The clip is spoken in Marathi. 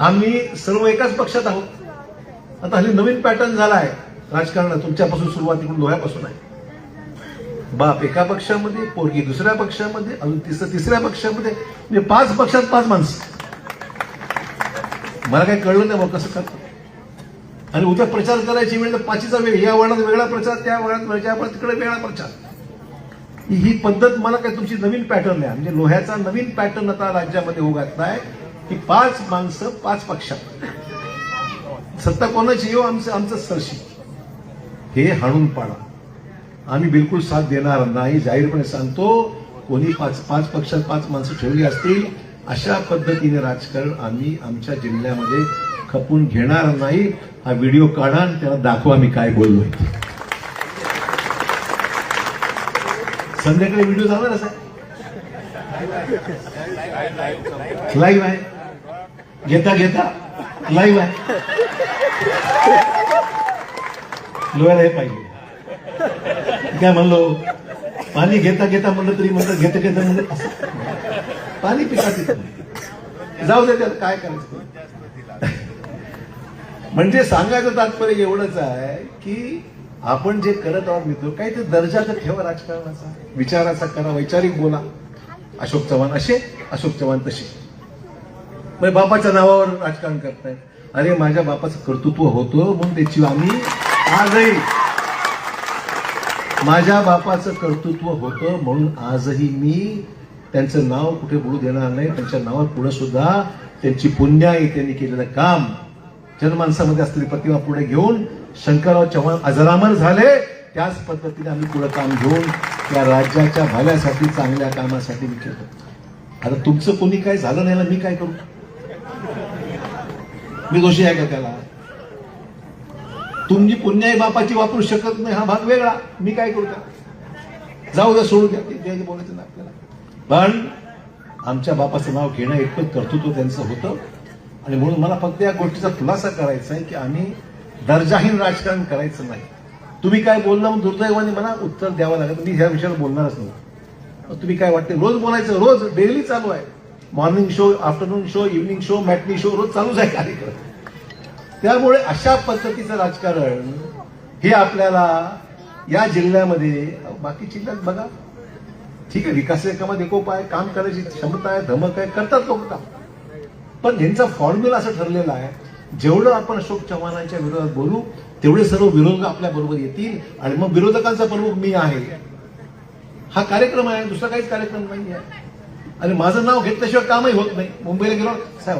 आम्ही सर्व एकाच पक्षात आहोत. आता हल्ली नवीन पॅटर्न झाला आहे राजकारण तुमच्यापासून सुरुवातीकडून लोह्यापासून आहे. बाप एका पक्षामध्ये पोरगी दुसऱ्या पक्षामध्ये अजून तिसरं तिसऱ्या पक्षामध्ये म्हणजे पाच पक्षात पाच माणसं. मला काही कळलं नाही मग कसं करतो. आणि उद्या प्रचार करायची वेळ तर पाचीचा वेळ या वळणात वेगळा प्रचार त्या वळणात तिकडे वेगळा प्रचार. ही पद्धत मला काय तुमची नवीन पॅटर्न आहे. म्हणजे लोह्याचा नवीन पॅटर्न आता राज्यामध्ये होऊ घातलाय ही पाच माणसं पाच पक्षात. सत्ता कोणाची? येऊ आमचं आमचं सरशी. हे हाणून पाडा. आम्ही बिलकुल साथ देणार नाही. जाहीरपणे सांगतो कोणी पाच पाच पक्षात पाच माणसं ठेवली असतील अशा पद्धतीने राजकारण आम्ही आमच्या जिल्ह्यामध्ये खपून घेणार नाही. हा व्हिडिओ काढा आणि त्याला दाखवा मी काय बोललो आहे संध्याकाळी व्हिडिओ झाला ना साहेब? लाईव्ह आहे. घेता घेता. लाईव्ह आहे लोहायला हे पाहिजे. काय म्हणलो? पाणी घेता घेता म्हणलं तरी म्हणलं घेता घेता म्हणलं असं. पाणी पिकात जाऊ दे त्याला काय करायचं? म्हणजे सांगायचं तात्पर्य एवढंच आहे की आपण जे करत आहोत मित्र काही ते दर्जा तर ठेवा राजकारणाचा. विचाराचा करा वैचारिक बोला. अशोक चव्हाण असे अशोक चव्हाण तसे. म्हणजे बापाच्या नावावर राजकारण करताय अरे माझ्या बापाचं कर्तृत्व होतं म्हणून त्याची आम्ही आजही माझ्या बापाचं कर्तृत्व होतं म्हणून आजही मी त्यांचं नाव कुठे बोलू देणार नाही. त्यांच्या नावावर पुढे सुद्धा त्यांची पुण्य आहे त्यांनी केलेलं काम. जनमानसामध्ये असलेली प्रतिमा पुढे घेऊन शंकरराव चव्हाण अजरामर झाले. त्याच पद्धतीने आम्ही पुढे काम घेऊन या राज्याच्या भल्यासाठी चांगल्या कामासाठी मी केलं. आता तुमचं कोणी काय झालं नाही ना मी काय करू? मी दोषी आहे का त्याला? तुमची पुण्याई बापाची वापरू शकत नाही हा भाग वेगळा. मी काय करू का जाऊ द्या सोडू द्या. ते बोलायचं ना आपल्याला. पण आमच्या बापाचं नाव घेणं इतकं कर्तृत्व त्यांचं होतं. आणि म्हणून मला फक्त या गोष्टीचा खुलासा करायचा आहे की आम्ही दर्जाहीन राजकारण करायचं नाही. तुम्ही काय बोलला म्हणून दुर्दैवाने मला उत्तर द्यावं लागेल. मी ह्या विषयावर बोलणारच नाही. तुम्ही काय वाटते? रोज बोलायचं रोज डेली चालू आहे. Morning show afternoon show evening show matinee show रोज चालूच आहे कार्यक्रम. त्यामुळे अशा पद्धतीचं राजकारण हे आपल्याला या जिल्ह्यामध्ये बाकी जिल्ह्यात बघा. ठीक आहे विकास कामात एकोप आहे काम करायची क्षमता आहे धमक आहे करतात लोक काम. पण ह्यांचा फॉर्म्युला असं ठरलेला आहे जेवढं आपण अशोक चव्हाणांच्या विरोधात बोलू तेवढे सर्व विरोधक आपल्या बरोबर येतील आणि मग विरोधकांचा प्रमुख मी आहे. हा कार्यक्रम आहे दुसरा काहीच कार्यक्रम नाही आहे आणि माझं नाव घेतल्याशिवाय कामही होत नाही. मुंबईला गेलो साहेब